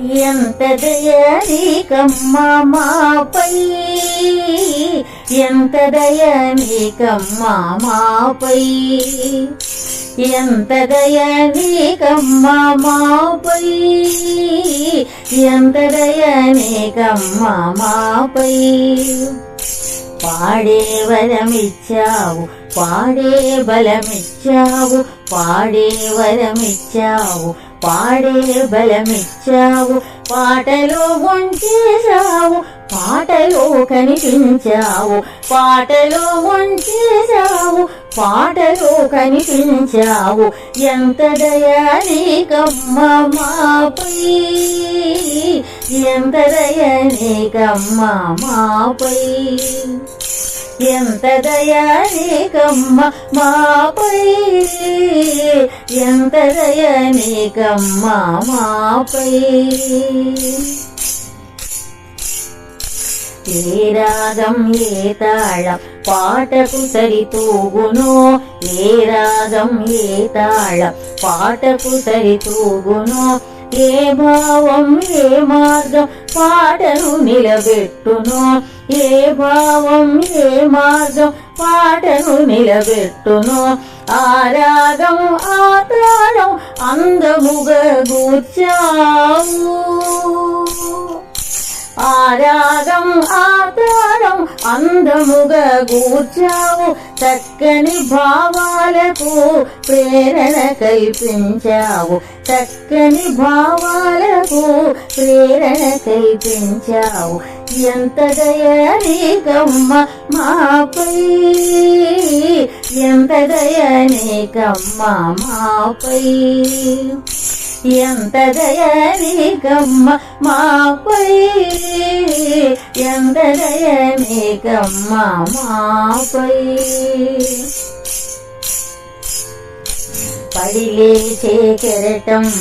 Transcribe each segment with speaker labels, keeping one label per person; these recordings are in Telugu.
Speaker 1: ఎంత దయనీకమ్మ మాపై? ఎంత దయనీకమ్మ మాపై? ఎంత దయనీకమ్మ మాపై? ఎంత దయనీకమ్మ మాపై? పాడే వరమిచ్చావు పాడే బలమిచ్చావు పాడే వరమిచ్చావు పాడే బలమిచ్చావు పాటలో వంచేశావు పాటలో కనిపించావు పాటలో వంచేశావు పాటలో కనిపించావు. ఎంత దయానీకమ్మ మాపై ఎంత దయానీకమ్మ మాపై. ఎంత దయానికమ్మ మాపై ఎంత దయానికమ్మ మాపై ఏ రాగం ఏ తాళం పాటకు సరితూగునో? ఏ రాగం ఏ తాళం పాటకు సరితూగునో? ఏ భావం ఏ మార్గం పాటను నిలబెట్టును? ఏ భావం ఏ మార్గం పాటను నిలబెట్టును? ఆ రాగం ఆ తాళం అందముగా గూర్చావు. ఆ రాగం ఆ అందముగా కూర్చావు చక్కని భావాలకు ప్రేరణ కల్పించావు. చక్కని భావాలకు ప్రేరణ కల్పించావు. ఎంత దయనీకమ్మ మాపై ఎంత దయనీకమ్మ మాపై. ఎంత దయనీకమ్మ మాపై? ఎంత దయనీకమ్మ మాపై? పడిలేచే కెరటం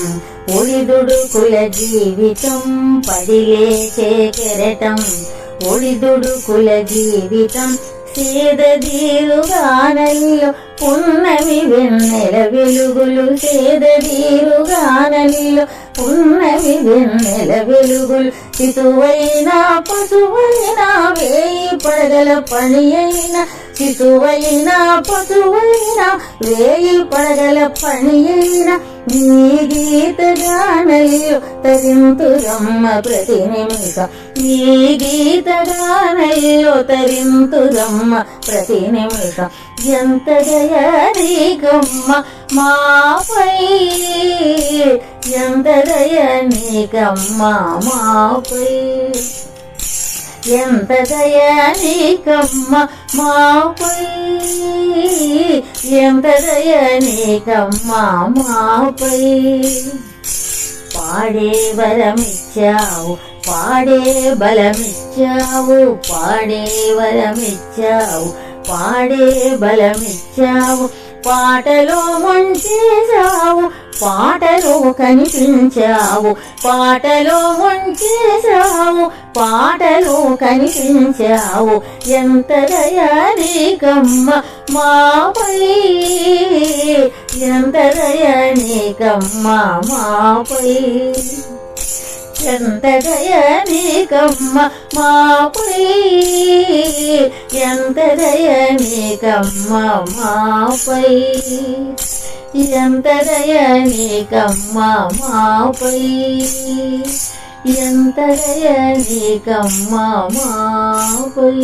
Speaker 1: ఒడిదుడుకుల జీవితం. పడిలేచే కెరటం ఒడిదుడుకుల జీవితం. సేదీరుగానల్లో పున్నమి వెన్నెల వెలుగులు సేదీరుగానల్లో పున్నమి వెన్నెల వెలుగులు. చితువైనా పశువైనా వేయి పడగల పని అయినా శిశువైనా పశువైనా వేయి పడగల పని అయినా నీ గీత గానయ్యో తరింతురమ్మ ప్రతి నిమిషం. నీ గీత గానయ్యో తరింతురమ్మ ప్రతి నిమిషం. ఎంత దయనీకమ్మ మాపై ఎంత దయనీకమ్మ మాపై. ఎంత దయనీకమ్మ మాపై? ఎంత దయనీకమ్మ మాపై? పాడే వరమిచ్చావు పాడే బలమిచ్చావు పాడే వరమిచ్చావు పాడే బలమిచ్చావు. పాటలో వంచేశావు పాటలో కనిపించావు. పాటలో వంచేశావు పాటలో కనిపించావు. ఎంత దయానీకమ్మ మాపై ఎంత దయానీకమ్మ మాపై. ఎంత దయనీకమ్మ మాపై ఎంత దయనీకమ్మ మాపై ఎంత దయనీకమ్మ మాపై ఎంత దయనీకమ్మ మాపై